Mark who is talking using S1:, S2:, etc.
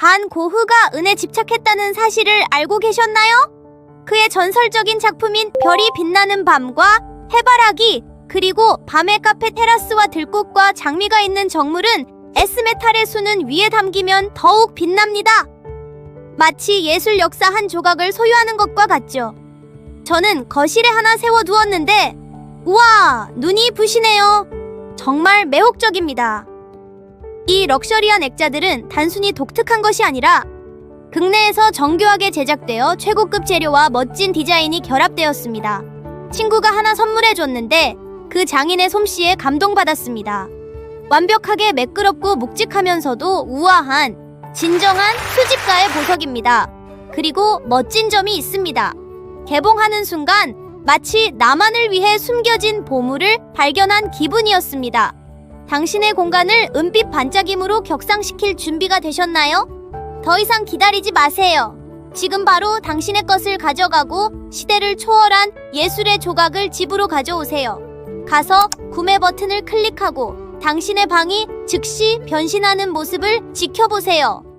S1: 반 고흐가 은에 집착했다는 사실을 알고 계셨나요? 그의 전설적인 작품인 별이 빛나는 밤과 해바라기 그리고 밤의 카페 테라스와 들꽃과 장미가 있는 정물은 에스메탈의 수는 위에 담기면 더욱 빛납니다. 마치 예술 역사 한 조각을 소유하는 것과 같죠. 저는 거실에 하나 세워두었는데 우와 눈이 부시네요. 정말 매혹적입니다. 이 럭셔리한 액자들은 단순히 독특한 것이 아니라 국내에서 정교하게 제작되어 최고급 재료와 멋진 디자인이 결합되었습니다. 친구가 하나 선물해 줬는데 그 장인의 솜씨에 감동받았습니다. 완벽하게 매끄럽고 묵직하면서도 우아한 진정한 수집가의 보석입니다. 그리고 멋진 점이 있습니다. 개봉하는 순간 마치 나만을 위해 숨겨진 보물을 발견한 기분이었습니다. 당신의 공간을 은빛 반짝임으로 격상시킬 준비가 되셨나요? 더 이상 기다리지 마세요. 지금 바로 당신의 것을 가져가고 시대를 초월한 예술의 조각을 집으로 가져오세요. 가서 구매 버튼을 클릭하고 당신의 방이 즉시 변신하는 모습을 지켜보세요.